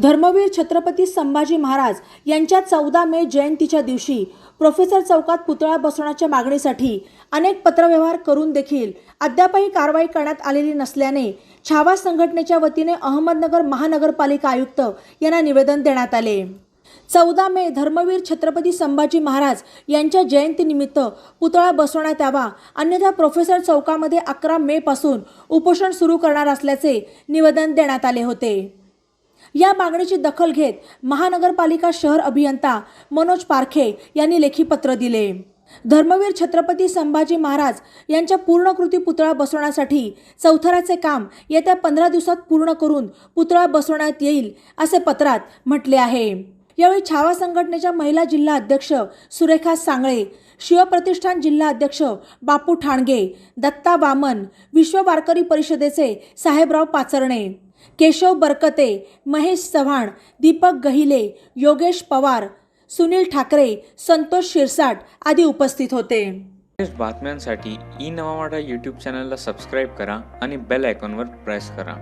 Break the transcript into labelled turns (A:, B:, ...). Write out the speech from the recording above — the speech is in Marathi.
A: धर्मवीर छत्रपती संभाजी महाराज यांच्या चौदा मे जयंतीच्या दिवशी प्रोफेसर चौकात पुतळा बसवण्याच्या मागणीसाठी अनेक पत्रव्यवहार करून देखील अद्यापही कारवाई करण्यात आलेली नसल्याने छावा संघटनेच्या वतीने अहमदनगर महानगरपालिका आयुक्त यांना निवेदन देण्यात आले. चौदा मे धर्मवीर छत्रपती संभाजी महाराज यांच्या जयंतीनिमित्त पुतळा बसवण्यात यावा अन्यथा प्रोफेसर चौकामध्ये अकरा मे पासून उपोषण सुरू करणार असल्याचे निवेदन देण्यात आले होते. या मागणीची दखल घेत महानगरपालिका शहर अभियंता मनोज पारखे यांनी लेखी पत्र दिले. धर्मवीर छत्रपती संभाजी महाराज यांच्या पूर्णकृती पुतळा बसवण्यासाठी चौथऱ्याचे काम येत्या पंधरा दिवसात पूर्ण करून पुतळा बसवण्यात येईल असे पत्रात म्हटले आहे. यावेळी छावा संघटनेच्या महिला जिल्हा अध्यक्ष सुरेखा सांगळे शिवप्रतिष्ठान जिल्हा अध्यक्ष बापू ठाणगे दत्ता वामन विश्व वारकरी परिषदेचे साहेबराव पाचरणे केशव बरकते महेश चव्हाण दीपक गहिले योगेश पवार सुनील ठाकरे संतोष शिरसाट आदी उपस्थित होते.
B: बातम्यांसाठी ई नवा मराठा यूट्यूब चॅनलला सबस्क्राईब करा आणि बेल आयकॉनवर प्रेस करा.